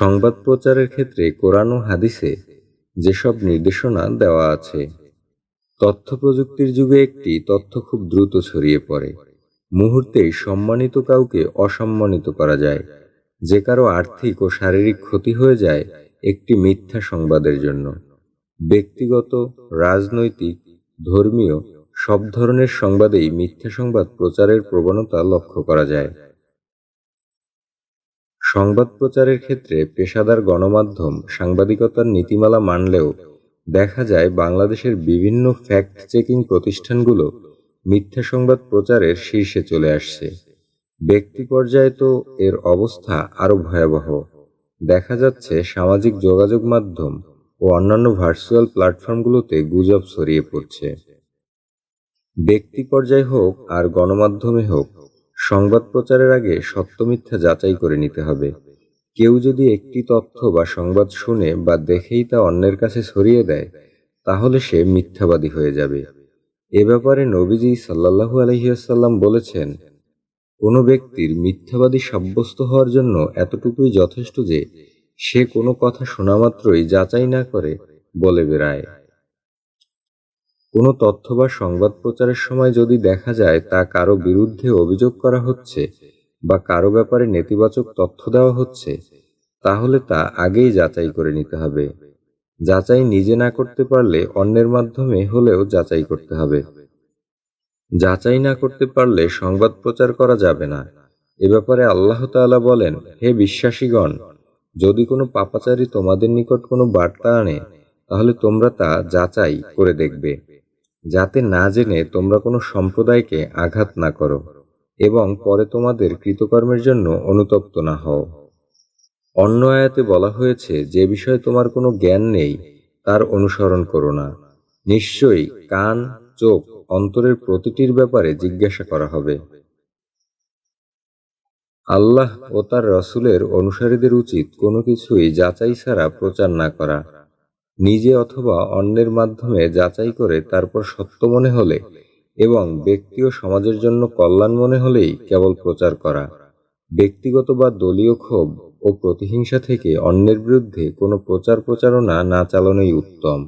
সংবাদ প্রচারের ক্ষেত্রে কোরআন ও হাদিসে যেসব নির্দেশনা দেওয়া আছে, তথ্য প্রযুক্তির যুগে একটি তথ্য খুব দ্রুত ছড়িয়ে পড়ে। মুহূর্তেই সম্মানিত কাউকে অসম্মানিত করা যায়, যে কারও আর্থিক ও শারীরিক ক্ষতি হয়ে যায় একটি মিথ্যা সংবাদের জন্য। ব্যক্তিগত, রাজনৈতিক, ধর্মীয় সব ধরনের সংবাদেই মিথ্যা সংবাদ প্রচারের প্রবণতা লক্ষ্য করা যায়। সংবাদ প্রচারের ক্ষেত্রে পেশাদার গণমাধ্যম সাংবাদিকতার নীতিমালা মানলেও দেখা যায় বাংলাদেশের বিভিন্ন ফ্যাক্ট চেকিং প্রতিষ্ঠানগুলো মিথ্যা সংবাদ প্রচারের শীর্ষে চলে আসছে। ব্যক্তি পর্যায়ে তো এর অবস্থা আরও ভয়াবহ। দেখা যাচ্ছে সামাজিক যোগাযোগ মাধ্যম ও অন্যান্য ভার্চুয়াল প্ল্যাটফর্মগুলোতে গুজব ছড়িয়ে পড়ছে। ব্যক্তি পর্যায়ে হোক আর গণমাধ্যমে হোক সংবাদ প্রচারের আগে সত্য মিথ্যা যাচাই করে নিতে হবে। কেউ যদি একটি তথ্য বা সংবাদ শুনে বা দেখেই তা অন্যের কাছে ছড়িয়ে দেয়, তাহলে সে মিথ্যাবাদী হয়ে যাবে। এ ব্যাপারে নবীজি সাল্লাহু আলহিহাসাল্লাম বলেছেন, কোনো ব্যক্তির মিথ্যাবাদী সাব্যস্ত হওয়ার জন্য এতটুকুই যথেষ্ট যে, সে কোনো কথা শোনা মাত্রই যাচাই না করে বলে বেড়ায়। কোনো তথ্য বা সংবাদ প্রচারের সময় যদি দেখা যায় তা কারও বিরুদ্ধে অভিযোগ করা হচ্ছে বা কারও ব্যাপারে নেতিবাচক তথ্য দেওয়া হচ্ছে, তাহলে তা আগেই যাচাই করে নিতে হবে। যাচাই নিজে না করতে পারলে অন্যের মাধ্যমে হলেও যাচাই করতে হবে। যাচাই না করতে পারলে সংবাদ প্রচার করা যাবে না। এ ব্যাপারে আল্লাহ তাআলা বলেন, হে বিশ্বাসীগণ, যদি কোনো পাপাচারী তোমাদের নিকট কোনো বার্তা আনে, তাহলে তোমরা তা যাচাই করে দেখবে। যাতে না জেনে তোমরা কোনো সম্প্রদায়কে আঘাত না করো এবং পরে তোমাদের কৃতকর্মের জন্য অনুতপ্ত না হও। অন্য আয়াতে বলা হয়েছে, যে বিষয়ে তোমার কোনো জ্ঞান নেই, তার অনুসরণ করো না। নিশ্চয়ই কান, চোখ, অন্তরের প্রতিটির ব্যাপারে জিজ্ঞাসা করা হবে। আল্লাহ ও তার রসুলের অনুসারীদের উচিত কোনো কিছুই যাচাই ছাড়া প্রচার না করা। নিজে অথবা অন্যের মাধ্যমে যাচাই করে তারপর সত্য মনে হলে এবং ব্যক্তি ও সমাজের জন্য কল্যাণ মনে হলেই কেবল প্রচার করা। ব্যক্তিগত বা দলীয় ক্ষোভ ও প্রতিহিংসা থেকে অন্যের বিরুদ্ধে কোনো প্রচার প্রচারণা না চালানোই উত্তম।